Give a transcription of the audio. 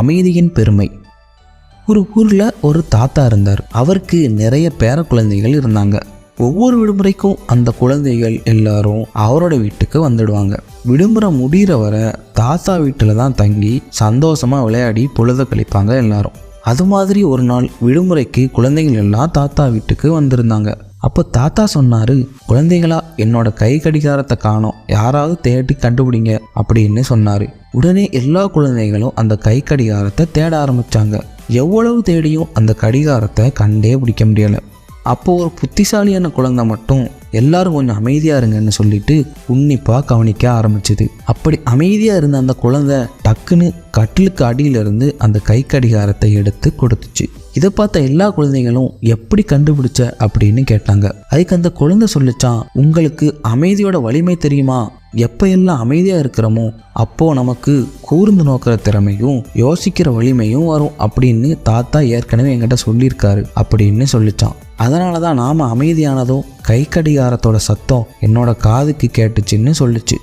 அமைதியின் பெருமை. ஒரு ஊரில் ஒரு தாத்தா இருந்தார். அவருக்கு நிறைய பேர குழந்தைகள் இருந்தாங்க. ஒவ்வொரு விடுமுறைக்கும் அந்த குழந்தைகள் எல்லாரும் அவரோட வீட்டுக்கு வந்துடுவாங்க. விடுமுறை முடிகிற வரை தாத்தா வீட்டில் தான் தங்கி சந்தோஷமாக விளையாடி பொழுத கழிப்பாங்க எல்லாரும். அது மாதிரி ஒரு நாள் விடுமுறைக்கு குழந்தைகள் எல்லாம் தாத்தா வீட்டுக்கு வந்திருந்தாங்க. அப்போ தாத்தா சொன்னார் குழந்தைகளா என்னோட கை கடிகாரத்தை காணோம். யாராவது தேடி கண்டுபிடிங்க அப்படின்னு சொன்னார். உடனே எல்லா குழந்தைகளும் அந்த கை கடிகாரத்தை தேட ஆரம்பிச்சாங்க. எவ்வளவு தேடியும் அந்த கடிகாரத்தை கண்டே பிடிக்க முடியலை. அப்போது ஒரு புத்திசாலியான குழந்தை மட்டும் எல்லாரும் கொஞ்சம் அமைதியாக இருங்கன்னு சொல்லிட்டு உன்னிப்பாக கவனிக்க ஆரம்பிச்சுது. அப்படி அமைதியாக இருந்த அந்த குழந்தை டக்குன்னு கட்டிலுக்கு அடியிலிருந்து அந்த கை கடிகாரத்தை எடுத்து கொடுத்துச்சு. இதை பார்த்த எல்லா குழந்தைகளும் எப்படி கண்டுபிடிச்ச? அப்படின்னு கேட்டாங்க. அதுக்கு அந்த குழந்தை சொல்லிச்சான் உங்களுக்கு அமைதியோட வலிமை தெரியுமா? எப்போ எல்லாம் அமைதியாக இருக்கிறோமோ அப்போ நமக்கு கூர்ந்து நோக்கிற திறமையும் யோசிக்கிற வலிமையும் வரும் அப்படின்னு தாத்தா ஏற்கனவே என்கிட்ட சொல்லியிருக்காரு அப்படின்னு சொல்லிச்சான். அதனால தான் நாம் அமைதியானதும் கை கடிகாரத்தோட சத்தம் என்னோட காதுக்கு கேட்டுச்சின்னு சொல்லுச்சு.